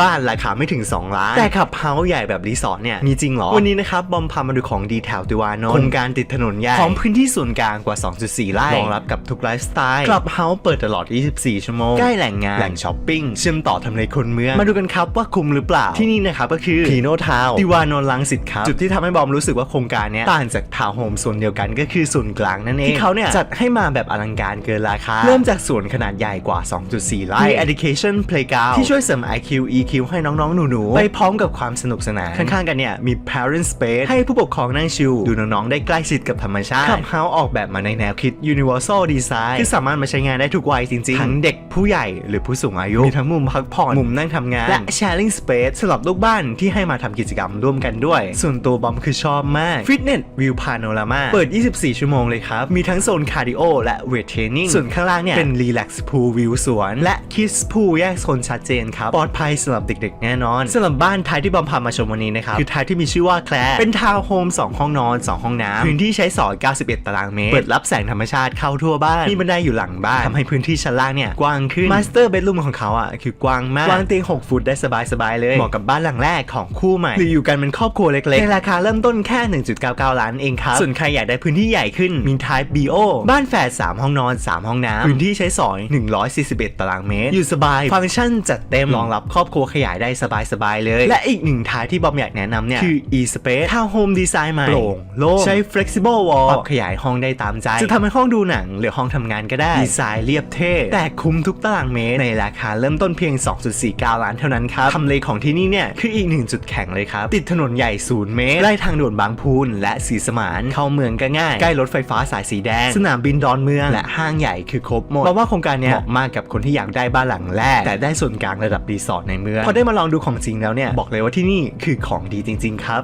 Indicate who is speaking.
Speaker 1: บ้านราคาไม่ถึง 2 ล้าน แต่ขับเฮาส์ใหญ่แบบรีสอร์ทเนี่ย มีจริงเหรอ วันนี้นะครับ บอมพามาดูของดีแถวติวานนท์โครงการติดถนนใหญ่ของพื้นที่ส่วนกลางกว่า 2.4 ไร่รองรับกับทุกไลฟ์สไตล์คลับเฮาส์เปิดตลอด 24 ชั่วโมง ใกล้แหล่งงาน แหล่งช้อปปิ้ง เชื่อมต่อทำเลคนเมือง มาดูกันครับว่าคุ้มหรือเปล่า ที่นี่นะครับก็คือพีโนทาวติวานนท์ลังสิตครับ จุดที่ทำให้บอมรู้สึกว่าโครงการเนี้ยต่างจากทาวน์โฮมส่วนเดียวกันก็คือส่วนกลางนั่นเองที่เขาเนี่ยจัดให้มาแบบอลังการเกินราคาเริ่มจากสวนขนาดใหญ่กว่า 2.4 ไร่มี education playground ที่ช่วยเสริม IQ EQ ให้น้องๆ หนูๆ ไปพร้อมกับความสนุกสนาน ข้างๆ กันเนี่ย มี parent space ให้ผู้ปกครองนั่งชิลดูน้องๆ ได้ใกล้ชิดกับธรรมชาติ Clubhouse ออกแบบมาในแนวคิด universal design คือสามารถมาใช้งานได้ทุกวัยจริงๆ ทั้งเด็กผู้ใหญ่หรือผู้สูงอายุ มีทั้งมุมพักผ่อน มุมนั่งทำงาน และ sharing space สำหรับลูกบ้านที่ให้มาทำกิจกรรมร่วมกันด้วย ส่วนตัวบอมคือชอบมาก Fitness View Panorama เปิด 24 ชั่วโมงเลยครับ มีทั้งโซนคาร์ดิโอและเวทเทรนนิ่งส่วนข้างล่างเนี่ยเป็น Relax Pool View สวน และ Kids Pool แยกโซนชัดเจนครับปลอดภัยสำหรับเด็กๆแน่นอนสำหรับบ้านท้ายที่บอมพามาชมวันนี้นะครับคือท้ายที่มีชื่อว่าแคลร์เป็นทาวน์โฮม2ห้องนอน 2 ห้องน้ำพื้นที่ใช้สอย 91 ตารางเมตร เปิดรับแสงธรรมชาติเข้าทั่วบ้าน มีบันไดอยู่หลังบ้านทำให้พื้นที่ชั้นล่างเนี่ยกว้างขึ้นมาสเตอร์เบดรูมของเขาอะคือกว้างมากวางเตียง 6 ฟุตได้สบายๆเลย เหมาะกับบ้านหลังแรกของคู่ใหม่ หรืออยู่กันเป็นครอบครัวเล็กๆในราคาเริ่มต้นแค่ 1.99 ล้านเองครับ ส่วนใครอยากได้พื้นที่ใหญ่ขึ้นมี Type BO บ้านแฝด3ห้องนอน 3 ห้องน้ำพื้นที่ใช้สอย 141 ตารางเมตร อยู่สบาย ฟังก์ชันจัดเต็มรองรับครอบครัวขยายได้สบายๆเลย และอีกหนึ่งท้ายที่บอมอยากแนะนำเนี่ย คือ e-space townhome design ใหม่โปร่งโล่งใช้ flexible wall ปรับขยายห้องได้ตามใจ จะทำเป็นห้องดูหนังหรือห้องทำงานก็ได้ ดีไซน์เรียบเท่ แต่คุ้มทุกตารางเมตรในราคาเริ่มต้นเพียง 2.49 ล้านเท่านั้นครับทำเลของที่นี่เนี่ยคืออีกหนึ่งจุดแข็งเลยครับ ติดถนนใหญ่ศูนย์เมตรใกล้ทางด่วนบางพูนและสีสมานเข้าเมืองก็ง่าย ใกล้รถไฟฟ้าสายสีแดง สนามบินดอนเมือง และห้างใหญ่คือครบหมดเพราะว่าโครงการเนี้ยเหมาะมากกับคนที่อยากได้บ้านหลังแรก แต่ได้ส่วนกลางระดับรีสอร์ทในเมืองพอได้มาลองดูของจริงแล้วเนี่ยบอกเลยว่าที่นี่คือของดีจริง ๆ ครับ